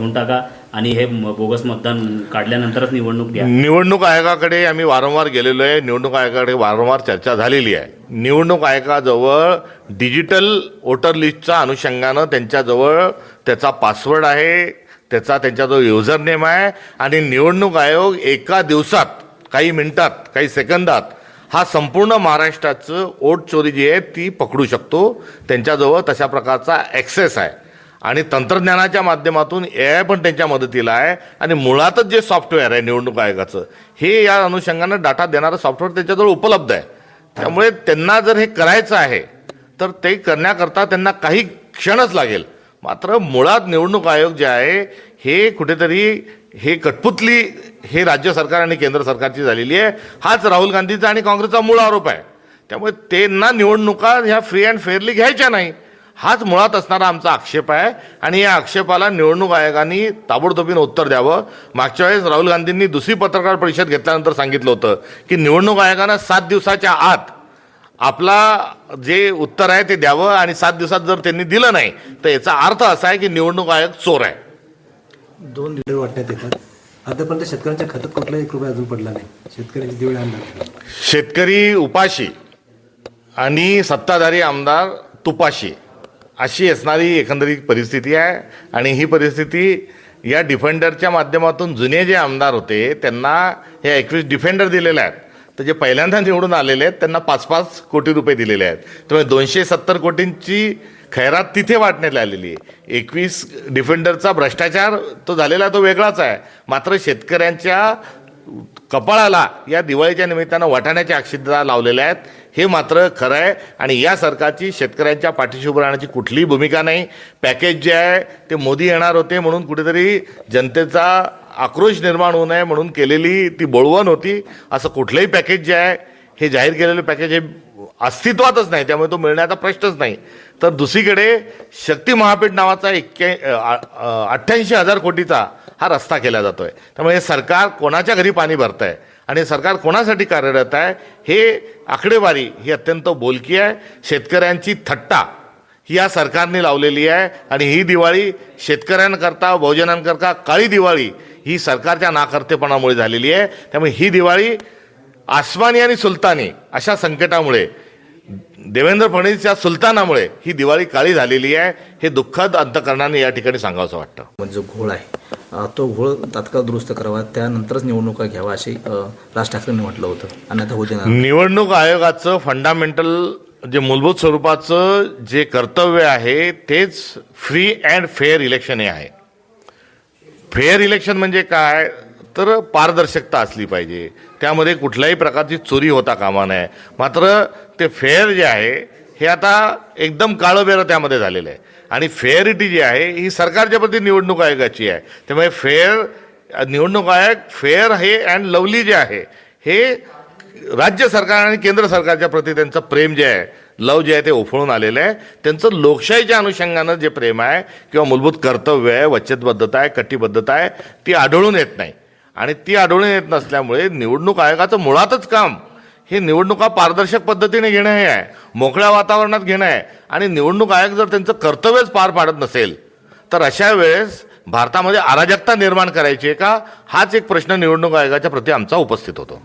घेऊन टाका आणि हे बोगस मतदान काढल्यानंतरच निवडणूक द्या. निवडणूक आयोगाकडे आम्ही वारंवार गेलेलो आहे. निवडणूक आयोगाकडे वारंवार चर्चा झालेली आहे. निवडणूक आयोगाजवळ डिजिटल वोटर लिस्टच्या अनुषंगानं त्यांच्याजवळ त्याचा पासवर्ड आहे त्याचा त्यांच्याजवळ युजर नेम आहे आणि निवडणूक आयोग एका दिवसात काही मिनिटात काही सेकंदात हा संपूर्ण महाराष्ट्राचं ओट चोरी जी आहे ती पकडू शकतो. त्यांच्याजवळ तशा प्रकारचा ॲक्सेस आहे. आणि तंत्रज्ञानाच्या माध्यमातून ए आय पण त्यांच्या मदतीला आहे. आणि मुळातच जे सॉफ्टवेअर आहे निवडणूक आयोगाचं हे या अनुषंगानं डाटा देणारं सॉफ्टवेअर त्यांच्याजवळ उपलब्ध आहे. त्यामुळे त्यांना जर हे करायचं आहे तर ते करण्याकरता त्यांना काही क्षणच लागेल. मात्र मुळात निवडणूक आयोग जे आहे हे कुठेतरी हे कठपुतली हे राज्य सरकार आणि केंद्र सरकारची झालेली आहे. हाच राहुल गांधीचा आणि काँग्रेसचा मूळ आरोप आहे. त्यामुळे त्यांना निवडणुका ह्या फ्री अँड फेअरली घ्यायच्या नाही. हाच मुळात असणारा आमचा आक्षेप आहे. आणि या आक्षेपाला निवडणूक आयोगाने ताबडतोबीनं उत्तर द्यावं. मागच्या वेळेस राहुल गांधींनी दुसरी पत्रकार परिषद घेतल्यानंतर सांगितलं होतं की निवडणूक आयोगानं सात दिवसाच्या आत आपला जे उत्तर आहे ते द्यावं आणि सात दिवसात जर त्यांनी दिलं नाही तर याचा अर्थ असा आहे की निवडणूक आयोग चोर आहे. दोन लिटर वाटण्यात येतात. आतापर्यंत शेतकऱ्यांच्या खात्यात कुठलाही एक रुपया अजून पडला नाही. शेतकऱ्यांची दिवाळी आणणार शेतकरी उपाशी आणि सत्ताधारी आमदार तुपाशी. अशी असणारी एकंदरीत परिस्थिती आहे. आणि ही परिस्थिती या डिफेंडरच्या माध्यमातून जुने जे आमदार होते त्यांना हे एकवीस डिफेंडर दिलेले आहेत. तर जे पहिल्यांदा निवडून आलेले आहेत त्यांना पाच पाच कोटी रुपये दिलेले आहेत. त्यामुळे दोनशे सत्तर कोटींची खैरात तिथे वाटण्यात आलेली आहे. एकवीस डिफेंडरचा भ्रष्टाचार तो झालेला तो वेगळाच आहे. मात्र शेतकऱ्यांच्या कपाळाला या दिवाळीच्या निमित्तानं वाटाण्याच्या अक्षिदा लावलेल्या आहेत. हे मात्र खरं आहे आणि या सरकारची शेतकऱ्यांच्या पाठीशी उभं राहण्याची कुठलीही भूमिका नाही. पॅकेज जे आहे ते मोदी येणार होते म्हणून कुठेतरी जनतेचा आक्रोश निर्माण होऊ नये म्हणून केलेली ती बोळवण होती. असं कुठलंही पॅकेज जे आहे हे जाहीर केलेलं पॅकेज हे अस्तित्वातच नाही. त्यामुळे तो मिळण्याचा प्रश्नच नाही. तर दुसरीकडे शक्ती महापीठ नावाचा एक्क्या अठ्ठ्याऐंशी हजार कोटीचा हा रस्ता केला जातो आहे त्यामुळे हे सरकार कोणाच्या घरी पाणी भरत आहे आणि सरकार कोणासाठी कार्यरत आहे हे आकडेवारी ही अत्यंत बोलकी आहे. शेतकऱ्यांची थट्टा ही या सरकारने लावलेली आहे आणि ही दिवाळी शेतकऱ्यांकरता बहुजनांकरता काळी दिवाळी ही सरकारच्या नाकर्तेपणामुळे झालेली आहे. त्यामुळे ही दिवाळी आसमानी आणि सुलतानी अशा संकटामुळे देवेंद्र फडणवीस या सुलतानामुळे ही दिवाळी काळी झालेली आहे. हे दुःखद अंतकरणाने या ठिकाणी सांगावंसं वाटतं. म्हणजे जो घोळ आहे तो घोळ तात्काळ दुरुस्त करावा त्यानंतरच निवडणुका घ्यावा असे राज ठाकरेंनी म्हटलं होतं. आणि आता नाही. निवडणूक आयोगाचं फंडामेंटल जे मूलभूत स्वरूपाचं जे कर्तव्य आहे तेच फ्री अँड फेअर इलेक्शन हे आहे. फेअर इलेक्शन म्हणजे काय? तर पारदर्शकता असली पाहिजे. त्यामध्ये कुठल्याही प्रकारची चोरी होता कामा नये. मात्र ते फेअर जे आहे हे आता एकदम काळंबेरं त्यामध्ये झालेलं आहे. आणि फेअरिटी जी आहे ही सरकारच्या प्रती निवडणूक आयोगाची आहे. त्यामुळे फेअर निवडणूक आयोग फेअर हे अँड लवली जे आहे हे राज्य सरकार आणि केंद्र सरकारच्या प्रती त्यांचं प्रेम जे आहे लव जे आहे ते उफळून आलेलं आहे. त्यांचं लोकशाहीच्या अनुषंगानं जे प्रेम आहे किंवा मूलभूत कर्तव्य आहे वचनबद्धता आहे कटिबद्धता आहे ती आढळून येत नाही. आणि ती आढळून येत नसल्यामुळे निवडणूक आयोगाचं मुळातच काम हे निवडणुका पारदर्शक पद्धतीने घेणं हे आहे. मोकळ्या वातावरणात घेणं आहे. आणि निवडणूक आयोग जर त्यांचं कर्तव्यच पार पाडत नसेल तर अशा वेळेस भारतामध्ये अराजकता निर्माण करायची आहे का? हाच एक प्रश्न निवडणूक आयोगाच्या प्रती आमचा उपस्थित होतो.